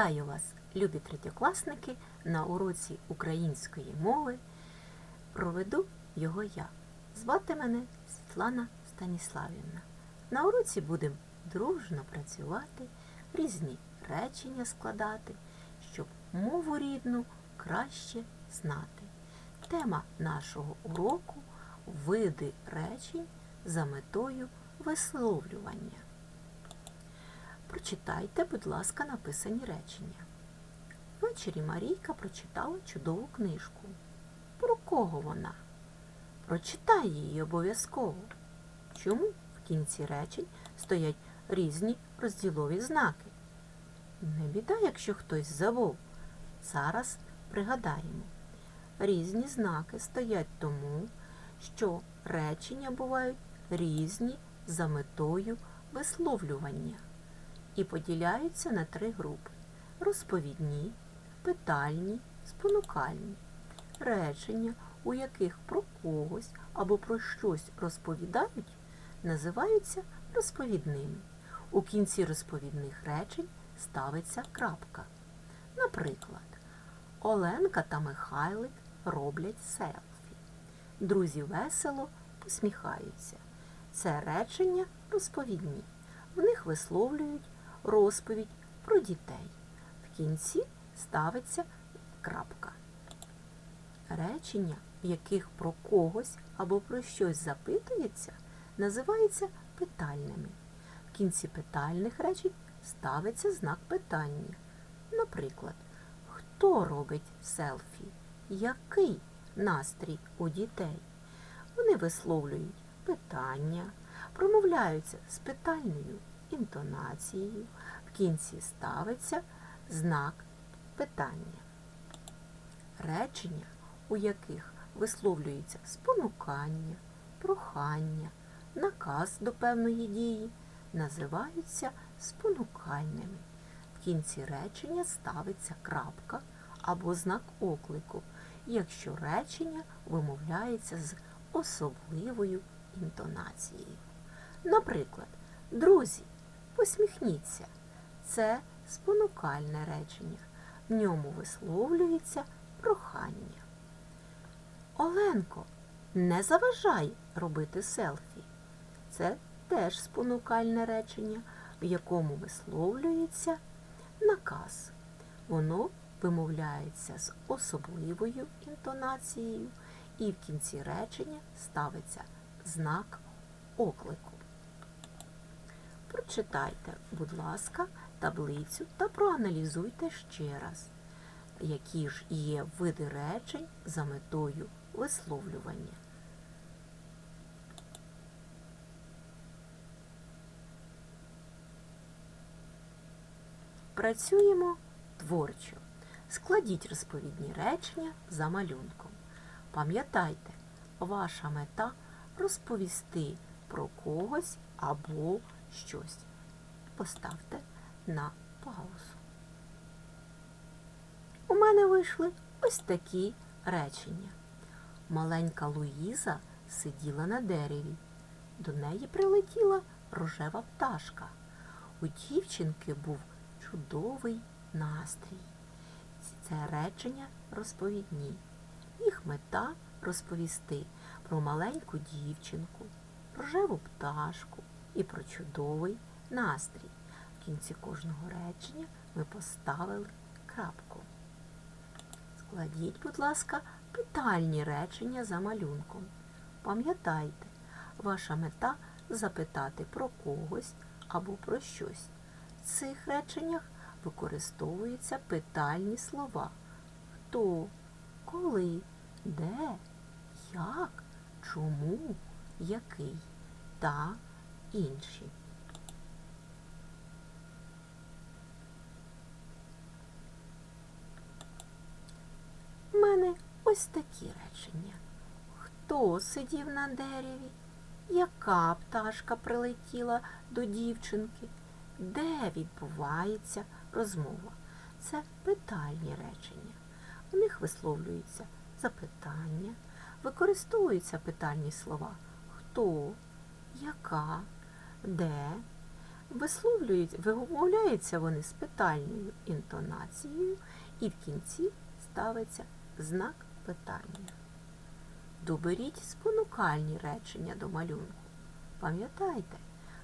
Вітаю вас, любі третьокласники, на уроці української мови. Проведу його я. Звати мене Світлана Станіславівна. На уроці будемо дружно працювати, різні речення складати, щоб мову рідну краще знати. Тема нашого уроку види речень за метою висловлювання. Прочитайте, будь ласка, написані речення. Ввечері Марійка прочитала чудову книжку. Про кого вона? Прочитай її обов'язково. Чому в кінці речень стоять різні розділові знаки? Не біда, якщо хтось забув. Зараз пригадаємо. Різні знаки стоять тому, що речення бувають різні за метою висловлювання і поділяються на три групи розповідні, питальні, спонукальні. Речення, у яких про когось або про щось розповідають, називаються розповідними. У кінці розповідних речень ставиться крапка. Наприклад, Оленка та Михайлик роблять селфі. Друзі весело посміхаються. Це речення розповідні. В них висловлюють розповідь про дітей. В кінці ставиться крапка. Речення, в яких про когось або про щось запитується, називаються питальними. В кінці питальних речень ставиться знак питання. Наприклад, хто робить селфі? Який настрій у дітей? Вони висловлюють питання, промовляються з питальною інтонацією, в кінці ставиться знак питання. Речення, у яких висловлюється спонукання, прохання, наказ до певної дії, називаються спонукальними. В кінці речення ставиться крапка або знак оклику, якщо речення вимовляється з особливою інтонацією. Наприклад, друзі, посміхніться. Це спонукальне речення. В ньому висловлюється прохання. Оленко, не заважай робити селфі. Це теж спонукальне речення, в якому висловлюється наказ. Воно вимовляється з особливою інтонацією і в кінці речення ставиться знак оклику. Прочитайте, будь ласка, таблицю та проаналізуйте ще раз, які ж є види речень за метою висловлювання. Працюємо творчо. Складіть розповідні речення за малюнком. Пам'ятайте, ваша мета розповісти про когось або щось. Поставте на паузу. У мене вийшли ось такі речення. Маленька Луїза сиділа на дереві. До неї прилетіла рожева пташка. У дівчинки був чудовий настрій. Це речення розповідні. Їх мета розповісти про маленьку дівчинку, рожеву пташку і про чудовий настрій. В кінці кожного речення ми поставили крапку. Складіть, будь ласка, питальні речення за малюнком. Пам'ятайте, ваша мета запитати про когось або про щось. В цих реченнях використовуються питальні слова. Хто, коли, де, як, чому, який та інші. У мене ось такі речення. Хто сидів на дереві? Яка пташка прилетіла до дівчинки? Де відбувається розмова? Це питальні речення. У них висловлюються запитання, використовуються питальні слова хто, яка, де, Висловлюють, вимовляються вони з питальною інтонацією, і в кінці ставиться знак питання. Доберіть спонукальні речення до малюнку. Пам'ятайте,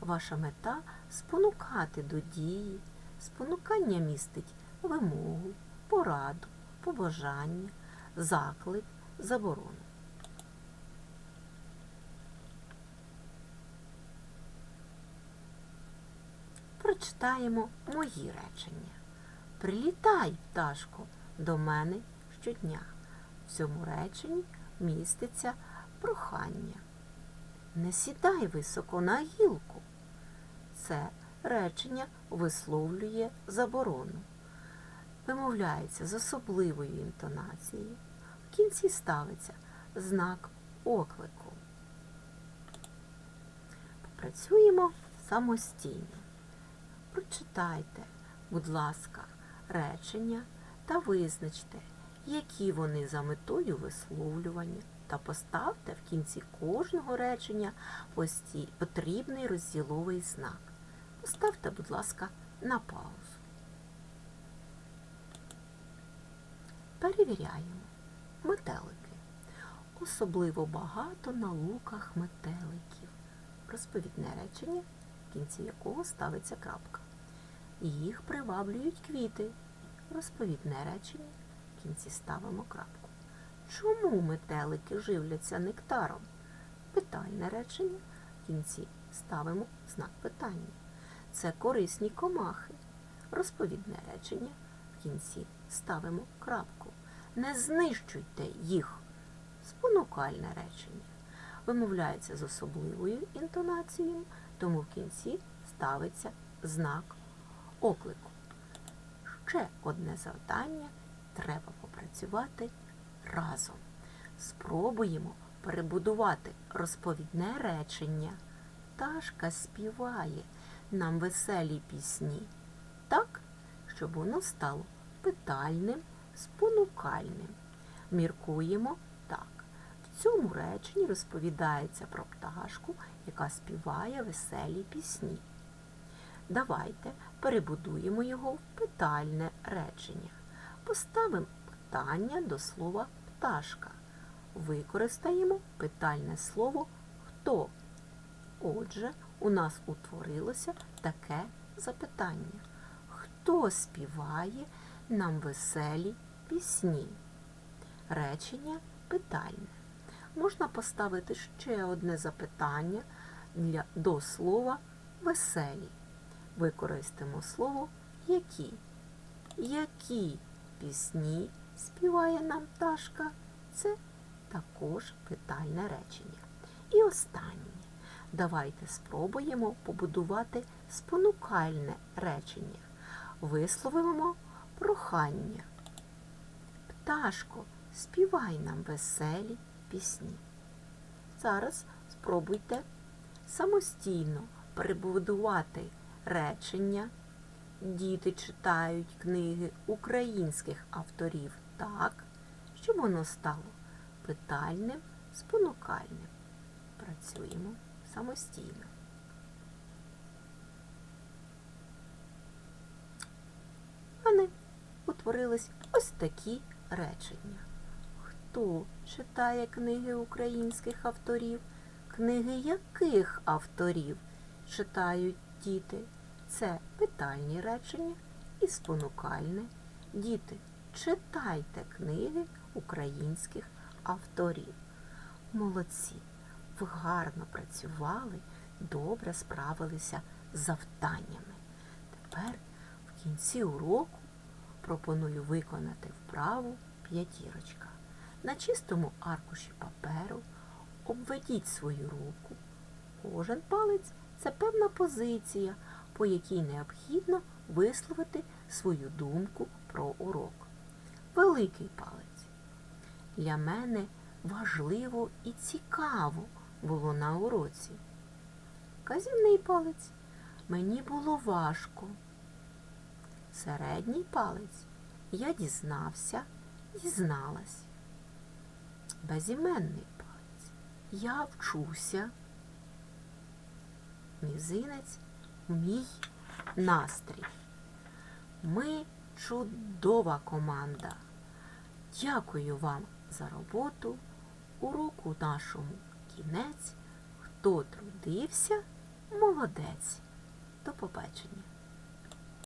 ваша мета спонукати до дії. Спонукання містить вимогу, пораду, побажання, заклик, заборону. Прочитаємо мої речення. Прилітай, пташко, до мене щодня. В цьому реченні міститься прохання. Не сідай високо на гілку. Це речення висловлює заборону. Вимовляється з особливою інтонацією. В кінці ставиться знак оклику. Попрацюємо самостійно. Прочитайте, будь ласка, речення та визначте, які вони за метою висловлювання, та поставте в кінці кожного речення потрібний розділовий знак. Поставте, будь ласка, на паузу. Перевіряємо. Метелики. Особливо багато на луках метеликів. Розповідне речення, в кінці якого ставиться крапка. Їх приваблюють квіти. Розповідне речення, в кінці ставимо крапку. Чому метелики живляться нектаром? Питальне речення, в кінці ставимо знак питання. Це корисні комахи. Розповідне речення, в кінці ставимо крапку. Не знищуйте їх. Спонукальне речення. Вимовляється з особливою інтонацією, тому в кінці ставиться знак оклику. Ще одне завдання треба попрацювати разом. Спробуємо перебудувати розповідне речення. Пташка співає нам веселі пісні так, щоб воно стало питальним, спонукальним. Міркуємо цьому реченні розповідається про пташку, яка співає веселі пісні. Давайте перебудуємо його в питальне речення. Поставимо питання до слова пташка. Використаємо питальне слово хто. Отже, у нас утворилося таке запитання. Хто співає нам веселі пісні? Речення питальне. Можна поставити ще одне запитання для, до слова веселі. Використаємо слово які. Які пісні співає нам пташка? Це також питальне речення. І останнє. Давайте спробуємо побудувати спонукальне речення. Висловимо прохання. Пташко, співай нам веселі пісні. Зараз спробуйте самостійно перебудувати речення. Діти читають книги українських авторів так, щоб воно стало питальним, спонукальним. Працюємо самостійно. В мене утворились ось такі речення. Хто читає книги українських авторів? Книги яких авторів читають діти? Це питальні речення і спонукальне. Діти, читайте книги українських авторів. Молодці! Ви гарно працювали, добре справилися з завданнями. Тепер в кінці уроку пропоную виконати вправу п'ятірочка. На чистому аркуші паперу обведіть свою руку. Кожен палець це певна позиція, по якій необхідно висловити свою думку про урок. Великий палець. Для мене важливо і цікаво було на уроці. Казівний палець мені було важко. Середній палець я дізнався, дізналась. Безіменний палець я вчуся. Мізинець мій настрій. Ми чудова команда. Дякую вам за роботу. Уроку нашому кінець. Хто трудився, молодець. До побачення.